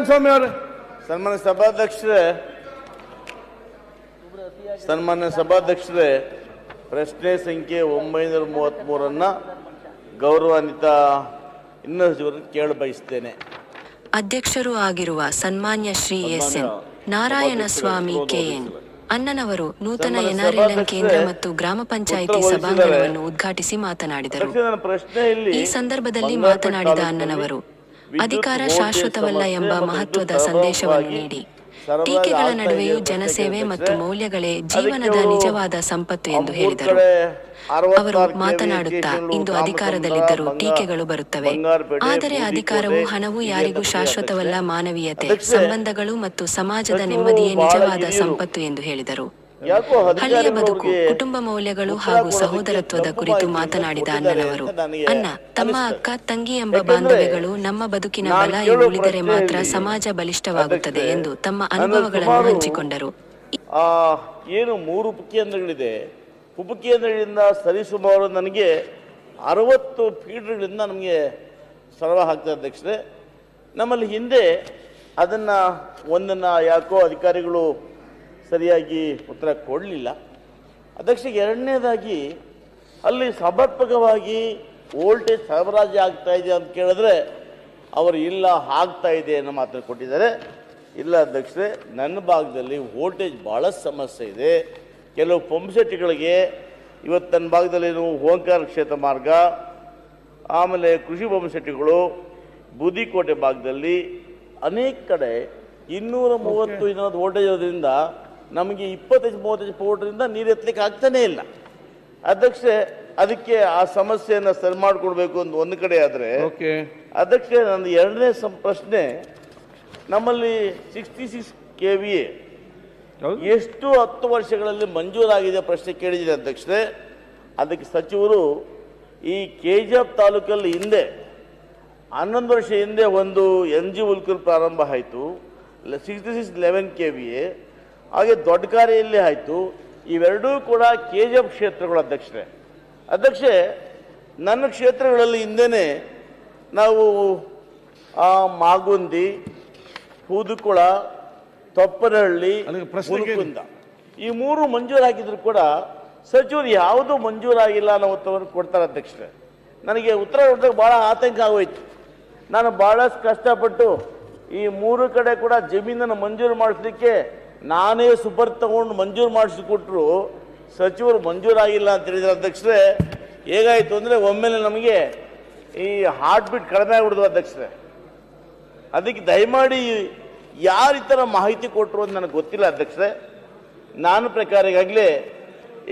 ಸ್ವಾಮಿ ಅವರೇ ಸನ್ಮಾನ್ಯ ಸಭಾಧ್ಯಕ್ಷರೇ ಸನ್ಮಾನ್ಯ ಸಭಾಧ್ಯಕ್ಷರೇ ಪ್ರಶ್ನೆ ಸಂಖ್ಯೆ ಒಂಬೈನೂರ ಮೂವತ್ತ್ಮೂರನ್ನ ಗೌರವಾನ್ವಿತ ಇನ್ನೂ ಸಚಿವರನ್ನು ಕೇಳ ಬಯಸ್ತೇನೆ. ಅಧ್ಯಕ್ಷರೂ ಆಗಿರುವ ಸನ್ಮಾನ್ಯ Shri S N Narayana Swamy K N ನೂತನ ಸನ್ಮಾನ್ಯ ಎನ್ಆರ್ಎಲ್ಎಂ ಕೇಂದ್ರ ಮತ್ತು ಗ್ರಾಮ ಪಂಚಾಯಿತಿ ಸಭಾಂಗಣವನ್ನು ಉದ್ಘಾಟಿಸಿ ಮಾತನಾಡಿದರು. ಪ್ರಶ್ನೆ ಇಲ್ಲಿ ಈ ಸಂದರ್ಭದಲ್ಲಿ ಮಾತನಾಡಿದ ಅಣ್ಣನವರು ಅಧಿಕಾರ ಶಾಶ್ವತವಲ್ಲ ಎಂಬ ಮಹತ್ವದ ಸಂದೇಶವನ್ನು ನೀಡಿ. ಟೀಕೆಗಳ ನಡುವೆಯೂ ಜನಸೇವೆ ಮತ್ತು ಮೌಲ್ಯಗಳೇ ಜೀವನದ ನಿಜವಾದ ಸಂಪತ್ತು ಎಂದು ಹೇಳಿದರು. ಅವರು ಮಾತನಾಡುತ್ತಾ ಇಂದು ಅಧಿಕಾರದಲ್ಲಿದ್ದರೂ ಟೀಕೆಗಳು ಬರುತ್ತವೆ. ಆದರೆ ಅಧಿಕಾರವು ಹಣವು ಯಾರಿಗೂ ಶಾಶ್ವತವಲ್ಲ ಮಾನವೀಯತೆ ಸಂಬಂಧಗಳು ಮತ್ತು ಸಮಾಜದ ನೆಮ್ಮದಿಯೇ ನಿಜವಾದ ಸಂಪತ್ತು ಎಂದು ಹೇಳಿದರು. ಹಳ್ಳಿಯ ಬದುಕು ಕುಟುಂಬ ಮೌಲ್ಯಗಳು ಹಾಗೂ ಸಹೋದರತ್ವದ ಕುರಿತು ಮಾತನಾಡಿದ ಅಣ್ಣನವರು. ಅಣ್ಣ ತಮ್ಮ ಅಕ್ಕ ತಂಗಿ ಎಂಬ ಬಾಂಧವ್ಯಗಳು ನಮ್ಮ ಬದುಕಿನ ಬಲ ಮಾತ್ರ ಸಮಾಜ ಬಲಿಷ್ಠವಾಗುತ್ತದೆ ಎಂದು ತಮ್ಮ ಅನುಭವಗಳನ್ನು ಹಂಚಿಕೊಂಡರು. ಆ ಏನು ಮೂರು ಉಪಕೇಂದ್ರಗಳಿದೆ. ಉಪಕೇಂದ್ರಗಳಿಂದ ಸರಿಸುಮಾರು ನನಗೆ ಅರವತ್ತು ಫೀಡ್ಗಳಿಂದ ನಮಗೆ ಸರಳ ಆಗ್ತದೆ ಅಧ್ಯಕ್ಷರೇ. ನಮ್ಮಲ್ಲಿ ಹಿಂದೆ ಅದನ್ನು ಒಂದನ್ನು ಯಾಕೋ ಅಧಿಕಾರಿಗಳು ಸರಿಯಾಗಿ ಉತ್ತರ ಕೊಡಲಿಲ್ಲ. ಅಧ್ಯಕ್ಷ ಎರಡನೇದಾಗಿ ಅಲ್ಲಿ ಸಮರ್ಪಕವಾಗಿ ವೋಲ್ಟೇಜ್ ಸರಬರಾಜು ಆಗ್ತಾ ಇದೆ ಅಂತ ಕೇಳಿದ್ರೆ ಅವರು ಇಲ್ಲ ಆಗ್ತಾ ಇದೆ ಅನ್ನೋ ಮಾತ್ರ ಕೊಟ್ಟಿದ್ದಾರೆ. ಇಲ್ಲ ಅಧ್ಯಕ್ಷರೇ ನನ್ನ ಭಾಗದಲ್ಲಿ ವೋಲ್ಟೇಜ್ ಭಾಳ ಸಮಸ್ಯೆ ಇದೆ. ಕೆಲವು ಪಂಪ್ಸೆಟ್ಗಳಿಗೆ ಇವತ್ತು ನನ್ನ ಭಾಗದಲ್ಲಿ ನೀವು ಓಂಕಾರ ಕ್ಷೇತ್ರ ಮಾರ್ಗ ಆಮೇಲೆ ಕೃಷಿ ಪಂಪ್ಸೆಟ್ಗಳು ಬುದಿಕೋಟೆ ಭಾಗದಲ್ಲಿ ಅನೇಕ ಕಡೆ ಇನ್ನೂರ ಮೂವತ್ತು ಇನ್ನೂರ ವೋಲ್ಟೇಜ್ ಇರೋದ್ರಿಂದ ನಮಗೆ ಇಪ್ಪತ್ತೈದು ಮೂವತ್ತೈದು ಫೋಟ್ರಿಂದ ನೀರು ಎತ್ತಲಿಕ್ಕೆ ಆಗ್ತಾನೇ ಇಲ್ಲ. ಅಧ್ಯಕ್ಷ ಅದಕ್ಕೆ ಆ ಸಮಸ್ಯೆಯನ್ನು ಸರಿ ಮಾಡಿಕೊಡ್ಬೇಕು ಅಂತ ಒಂದು ಕಡೆ ಆದರೆ ಅಧ್ಯಕ್ಷ ನನ್ನ ಎರಡನೇ ಸಂ ಪ್ರಶ್ನೆ ನಮ್ಮಲ್ಲಿ sixty six K V A ಎಷ್ಟು ಹತ್ತು ವರ್ಷಗಳಲ್ಲಿ ಮಂಜೂರಾಗಿದೆ ಪ್ರಶ್ನೆ ಕೇಳಿದ್ದೀನಿ ಅಧ್ಯಕ್ಷರೇ. ಅದಕ್ಕೆ ಸಚಿವರು ಈ ಕೆ ಜಿ ಎಫ್ ತಾಲೂಕಲ್ಲಿ ಹಿಂದೆ ಹನ್ನೊಂದು ವರ್ಷ ಹಿಂದೆ ಒಂದು ಎನ್ ಜಿ ಉಲ್ಕಲ್ ಪ್ರಾರಂಭ ಆಯಿತು. Sixty six eleven K V A ಹಾಗೆ ದೊಡ್ಡಕಾರಿಯಲ್ಲಿ ಆಯಿತು. ಇವೆರಡೂ ಕೂಡ ಕೆ ಜಿ ಎಫ್ ಕ್ಷೇತ್ರಗಳು ಅಧ್ಯಕ್ಷರೇ. ಅಧ್ಯಕ್ಷೆ ನನ್ನ ಕ್ಷೇತ್ರಗಳಲ್ಲಿ ಹಿಂದೆನೇ ನಾವು ಆ, ಮಾಗುಂದಿ ಹೂದುಕುಳ ತೊಪ್ಪನಹಳ್ಳಿ ಪ್ರಶ್ನೆ ಈ ಮೂರು ಮಂಜೂರಾಗಿದ್ರು ಕೂಡ ಸಚಿವರು ಯಾವುದೂ ಮಂಜೂರಾಗಿಲ್ಲ ಅನ್ನೋ ಉತ್ತರವನ್ನು ಕೊಡ್ತಾರೆ ಅಧ್ಯಕ್ಷರೇ. ನನಗೆ ಉತ್ತರ ಕೊಡ್ದಾಗ ಭಾಳ ಆತಂಕ ಆಗೋಯ್ತು. ನಾನು ಭಾಳಷ್ಟು ಕಷ್ಟಪಟ್ಟು ಈ ಮೂರು ಕಡೆ ಕೂಡ ಜಮೀನನ್ನು ಮಂಜೂರು ಮಾಡಿಸ್ಲಿಕ್ಕೆ ನಾನೇ ಸುಪರ್ ತಗೊಂಡು ಮಂಜೂರು ಮಾಡಿಸಿಕೊಟ್ರು, ಸಚಿವರು ಮಂಜೂರಾಗಿಲ್ಲ ಅಂತ ಹೇಳಿದ್ರೆ ಅಧ್ಯಕ್ಷರೇ. ಹೇಗಾಯಿತು ಅಂದರೆ ಒಮ್ಮೆಲೆ ನಮಗೆ ಈ ಹಾರ್ಟ್ ಬೀಟ್ ಕಡಿಮೆ ಆಗ್ಬಿಡ್ದು ಅಧ್ಯಕ್ಷರೇ. ಅದಕ್ಕೆ ದಯಮಾಡಿ ಯಾರು ಈ ಥರ ಮಾಹಿತಿ ಕೊಟ್ಟರು ಅಂತ ನನಗೆ ಗೊತ್ತಿಲ್ಲ ಅಧ್ಯಕ್ಷರೇ. ನಾನು ಪ್ರಕಾರ ಈಗಾಗಲೇ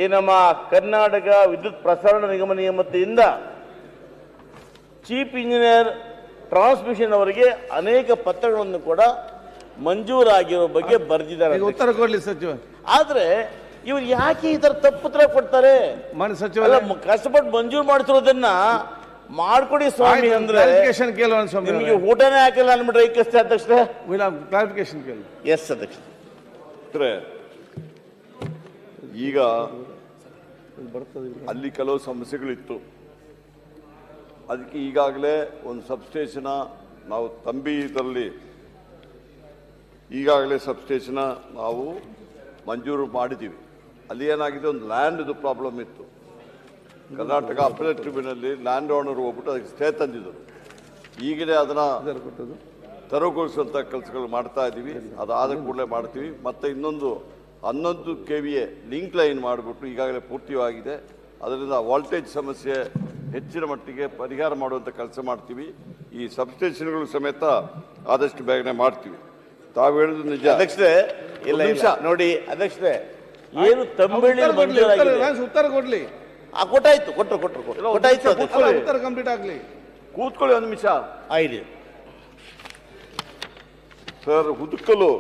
ಈ ನಮ್ಮ ಕರ್ನಾಟಕ ವಿದ್ಯುತ್ ಪ್ರಸರಣ ನಿಗಮ ನಿಯಮತೆಯಿಂದ ಚೀಫ್ ಇಂಜಿನಿಯರ್ ಟ್ರಾನ್ಸ್ಮಿಷನ್ ಅವರಿಗೆ ಅನೇಕ ಪತ್ರಗಳನ್ನು ಕೂಡ ಮಂಜೂರಾಗಿರೋ ಬಗ್ಗೆ ಬರೆದಿದ್ದಾರೆ ಉತ್ತರ ಕೊಡ್ಲಿ ಸಚಿವ. ಆದ್ರೆ ಇವ್ರು ಯಾಕೆ ಈ ತರ ತಪ್ಪುತ್ತರ ಕೊಡ್ತಾರೆ? ಮಾನ್ಯ ಅಲ್ಲ ಸಚಿವ ಕಷ್ಟಪಟ್ಟು ಮಂಜೂರು ಮಾಡಿಸಿರೋದನ್ನ ಮಾಡ್ಕೊಡಿ ಸ್ವಾಮಿ ಅಂದ್ರೆ ನಿಮಗೆ ಊಟನೇ ಹಾಕಿಲ್ಲ ಅನ್ಬಿಟ್ರೆ ಈ ಕಷ್ಟ ಅಧ್ಯಕ್ಷ ಕ್ಲಾರಿಫಿಕೇಶನ್ ಕೇಳಿ. ಎಸ್ ಅಧ್ಯಕ್ಷ ಈಗ ಅಲ್ಲಿ ಕೆಲವು ಸಮಸ್ಯೆಗಳಿತ್ತು. ಅದಕ್ಕೆ ಈಗಾಗಲೇ ಒಂದು ಸಬ್ಸ್ಟೇಷನ ನಾವು ತಂಬಿ ಇದರಲ್ಲಿ ಈಗಾಗಲೇ ಸಬ್ಸ್ಟೇಷನ ನಾವು ಮಂಜೂರು ಮಾಡಿದ್ದೀವಿ. ಅಲ್ಲಿ ಏನಾಗಿದೆ? ಒಂದು ಲ್ಯಾಂಡ್ದು ಪ್ರಾಬ್ಲಮ್ ಇತ್ತು. ಕರ್ನಾಟಕ ಅಪಲೇಟ್ ಟ್ರಿಬ್ಯುನಲ್ಲಿ ಲ್ಯಾಂಡ್ ಓನರ್ ಹೋಗ್ಬಿಟ್ಟು ಅದಕ್ಕೆ ಸ್ಟೇ ತಂದಿದ್ದರು ಈಗಲೇ ಅದನ್ನು ತೆರವುಗೊಳಿಸುವಂಥ ಕೆಲಸಗಳು ಮಾಡ್ತಾ ಇದ್ದೀವಿ. ಅದಾದ ಕೂಡಲೇ ಮಾಡ್ತೀವಿ. ಮತ್ತು ಇನ್ನೊಂದು ಹನ್ನೊಂದು K V A link line ಮಾಡಿಬಿಟ್ಟು ಈಗಾಗಲೇ ಪೂರ್ತಿಯಾಗಿದೆ ಅದರಿಂದ ವಾಲ್ಟೇಜ್ ಸಮಸ್ಯೆ ಹೆಚ್ಚಿನ ಮಟ್ಟಿಗೆ ಪರಿಹಾರ ಮಾಡುವಂಥ ಕೆಲಸ ಮಾಡ್ತೀವಿ. ಈ ಸಬ್ಸ್ಟೇಷನ್ಗಳು ಸಮೇತ ಆದಷ್ಟು ಬೇಗನೆ ಮಾಡ್ತೀವಿ. ತಾವು ಹೇಳುದು ನಿಜ. ಅಧ್ಯಕ್ಷರೇ ಇಲ್ಲ ಒಂದು ನಿಮಿಷ. ನೋಡಿ ಅಧ್ಯಕ್ಷರೇ ಏನು ತಂಬೆಳ್ಳಿ ಉತ್ತರ ಕೊಡ್ಲಿ ಉತ್ತರ ಮಂಜೂರಾಗಿದೆ ಉತ್ತರ ಕೊಡ್ಲಿ. ಆ, ಕೊಟ್ಟಾಯ್ತು ಕೊಟ್ಟರು ಕೊಟ್ರು ಕೊಟ್ರು. ಇಲ್ಲ, ಒಂದು ಕೊಟ್ಟಾಯ್ತು ಉತ್ತರ ಕಂಪ್ಲೀಟ್ ಆಗ್ಲಿ. ಕೂತ್ಕೊಳ್ಳಿ ಒಂದು ನಿಮಿಷ. ಆಯ್ತು. ಸರ್ ಹುದುಕಲು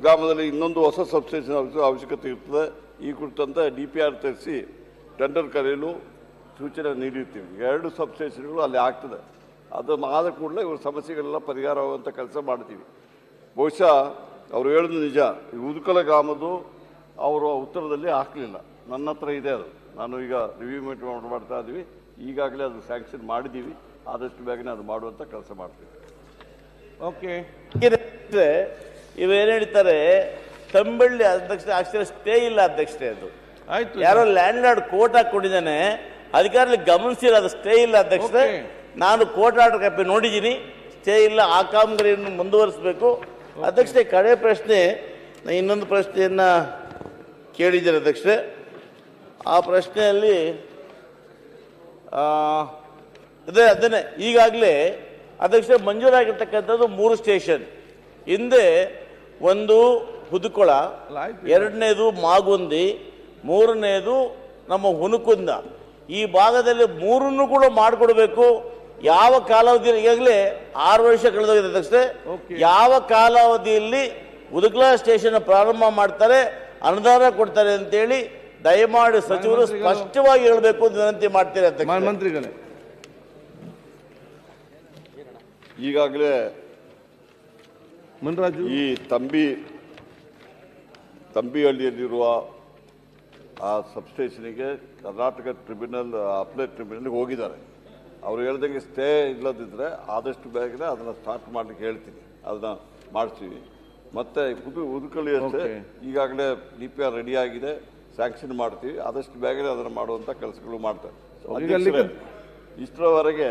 ಗ್ರಾಮದಲ್ಲಿ ಇನ್ನೊಂದು ಹೊಸ ಸಬ್ಸ್ಟೇಷನ್ ಅವಶ್ಯಕತೆ ಇರ್ತದೆ. ಈ ಕುರಿತಂತೆ ಡಿ ಪಿ ಆರ್ ತರಿಸಿ ಟೆಂಡರ್ ಕರೆಯಲು ಸೂಚನೆ ನೀಡಿರ್ತೀವಿ. ಎರಡು ಸಬ್ಸ್ಟೇಷನ್ಗಳು ಅಲ್ಲಿ ಆಗ್ತದೆ. ಅದು ಆದ ಕೂಡಲೇ ಇವ್ರ ಸಮಸ್ಯೆಗಳೆಲ್ಲ ಪರಿಹಾರವಾಗುವಂಥ ಕೆಲಸ ಮಾಡ್ತೀವಿ. ಬಹುಶಃ ಅವರು ಹೇಳೋದು ನಿಜ. ಈ ಉದುಕಲ ಗ್ರಾಮದ್ದು ಅವರು ಉತ್ತರದಲ್ಲಿ ಹಾಕಲಿಲ್ಲ. ನನ್ನ ಹತ್ರ ಇದೆ ಅದು. ನಾನು ಈಗ ರಿವ್ಯೂ ಮೀಟ್ ಮಾಡ್ತಾ ಇದ್ದೀವಿ. ಈಗಾಗಲೇ ಅದು ಸ್ಯಾಂಕ್ಷನ್ ಮಾಡಿದ್ದೀವಿ. ಆದಷ್ಟು ಬೇಗನೆ ಅದು ಮಾಡುವಂಥ ಕೆಲಸ ಮಾಡ್ತೀವಿ. ಓಕೆ. ಇವೇನು ಇವೇನ್ ಹೇಳ್ತಾರೆ? ತಂಬಳ್ಳಿ ಅಧ್ಯಕ್ಷ ಅಕ್ಷರ ಸ್ಟೇ ಇಲ್ಲ ಅಧ್ಯಕ್ಷತೆ ಅದು. ಆಯ್ತು. ಯಾರೋ ಲ್ಯಾಂಡ್ ಲಾರ್ಡ್ ಕೋರ್ಟ್ ಹಾಕೊಂಡಿದ್ದಾನೆ ಅಧಿಕಾರಲ್ಲಿ ಗಮನಿಸಿಲ್ಲ ಅದು ಸ್ಟೇ ಇಲ್ಲ ಅಧ್ಯಕ್ಷತೆ ನಾನು ಕೋಟ್ ಆರ್ಡರ್ ಕಪ್ಪಿ ನೋಡಿದ್ದೀನಿ. ಸ್ಟೇ ಇಲ್ಲ ಆ ಕಾಮಗಾರಿಯನ್ನು ಮುಂದುವರಿಸಬೇಕು. ಅಧ್ಯಕ್ಷರೇ ಕಡೆ ಪ್ರಶ್ನೆ ನಾನು ಇನ್ನೊಂದು ಪ್ರಶ್ನೆಯನ್ನ ಕೇಳಿದ್ದೇನೆ ಅಧ್ಯಕ್ಷರೇ. ಆ ಪ್ರಶ್ನೆಯಲ್ಲಿ ಅದೇ, ಅದನ್ನೇ, ಈಗಾಗಲೇ ಅಧ್ಯಕ್ಷ ಮಂಜೂರಾಗಿರ್ತಕ್ಕಂಥದ್ದು ಮೂರು ಸ್ಟೇಷನ್. ಹಿಂದೆ ಒಂದು ಹುದುಕೊಳ, ಎರಡನೇದು ಮಾಗುಂದಿ, ಮೂರನೇದು ನಮ್ಮ ಹುನುಕುಂದ ಈ ಭಾಗದಲ್ಲಿ ಮೂರನ್ನು ಕೂಡ ಮಾಡಿಕೊಡ್ಬೇಕು. ಯಾವ ಕಾಲಾವಧಿ ಈಗಾಗಲೇ ಆರು ವರ್ಷ ಕಳೆದೋಗಿದೆ ತಕ್ಷಣ. ಯಾವ ಕಾಲಾವಧಿಯಲ್ಲಿ ಉದಗ್ಲಾ ಸ್ಟೇಷನ್ ಪ್ರಾರಂಭ ಮಾಡ್ತಾರೆ ಅನುದಾನ ಕೊಡ್ತಾರೆ ಅಂತೇಳಿ ದಯಮಾಡಿ ಸಚಿವರು ಸ್ಪಷ್ಟವಾಗಿ ಹೇಳಬೇಕು ಅಂತ ವಿನಂತಿ ಮಾಡ್ತೀನಿ ಮ- ಮಂತ್ರಿಗಳೇ ಈಗಾಗಲೇ ಮುನ್ರಾಜು. ಈ ತಂಬಿ ತಂಬಿಹಳ್ಳಿಯಲ್ಲಿರುವ ಆ ಸಬ್ಸ್ಟೇಷನ್ಗೆ ಕರ್ನಾಟಕ ಟ್ರಿಬ್ಯುನಲ್ ಅಪ್ಲೈ ಟ್ರಿಬ್ಯುನಲ್ಗೆ ಹೋಗಿದ್ದಾರೆ. ಅವ್ರು ಹೇಳ್ದಂಗೆ ಸ್ಟೇ ಇಲ್ಲದಿದ್ದರೆ ಆದಷ್ಟು ಬೇಗನೆ ಅದನ್ನು ಸ್ಟಾರ್ಟ್ ಮಾಡಲಿಕ್ಕೆ ಹೇಳ್ತೀನಿ. ಅದನ್ನ ಮಾಡ್ತೀವಿ. ಮತ್ತೆ ಉದು ಉದುಕಳಿ ಅಷ್ಟೇ. ಈಗಾಗಲೇ ಡಿ ಪಿ ಆರ್ ರೆಡಿ ಆಗಿದೆ. ಸ್ಯಾಂಕ್ಷನ್ ಮಾಡ್ತೀವಿ. ಆದಷ್ಟು ಬೇಗನೆ ಅದನ್ನು ಮಾಡುವಂಥ ಕೆಲಸಗಳು ಮಾಡ್ತಾರೆ. ಇಷ್ಟರವರೆಗೆ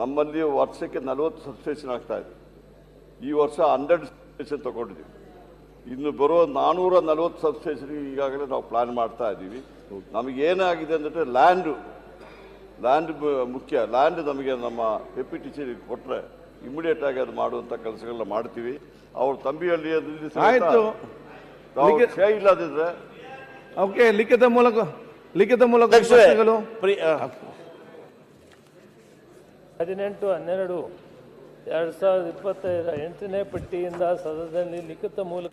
ನಮ್ಮಲ್ಲಿ ವರ್ಷಕ್ಕೆ ನಲವತ್ತು ಸಬ್ಸ್ಟೇಷನ್ ಆಗ್ತಾ ಇದೆ. ಈ ವರ್ಷ ಹಂಡ್ರೆಡ್ ಸಬ್ಸ್ಟೇಷನ್ ತಗೊಂಡಿದ್ದೀವಿ. ಇನ್ನು ಬರೋ ನಾನ್ನೂರ ನಲವತ್ತು ಸಬ್ಸ್ಟೇಷನ್ ಈಗಾಗಲೇ ನಾವು ಪ್ಲಾನ್ ಮಾಡ್ತಾ ಇದ್ದೀವಿ. ನಮಗೇನಾಗಿದೆ ಅಂದರೆ ಲ್ಯಾಂಡು ಲ್ಯಾಂಡ್ ಮುಖ್ಯ ಲ್ಯಾಂಡ್ ನಮಗೆ ನಮ್ಮ ಎ ಪಿ ಟಿ ಸಿ ಕೊಟ್ಟರೆ ಇಮಿಡಿಯೇಟ್ ಆಗಿ ಅದು ಮಾಡುವಂಥ ಕೆಲಸಗಳನ್ನ ಮಾಡ್ತೀವಿ. ಅವ್ರ ತಂಬಿಯಲ್ಲಿ ಆಯಿತು. ಇಲ್ಲದಿದ್ರೆ ಓಕೆ ಲಿಖಿತ ಮೂಲಕ ಲಿಖಿತ ಮೂಲಕ ಹದಿನೆಂಟು ಹನ್ನೆರಡು ಎರಡು ಸಾವಿರದ ಇಪ್ಪತ್ತೈದರ ಎಂಟನೇ ಪಟ್ಟಿಯಿಂದ ಸದನದಲ್ಲಿ ಲಿಖಿತ ಮೂಲಕ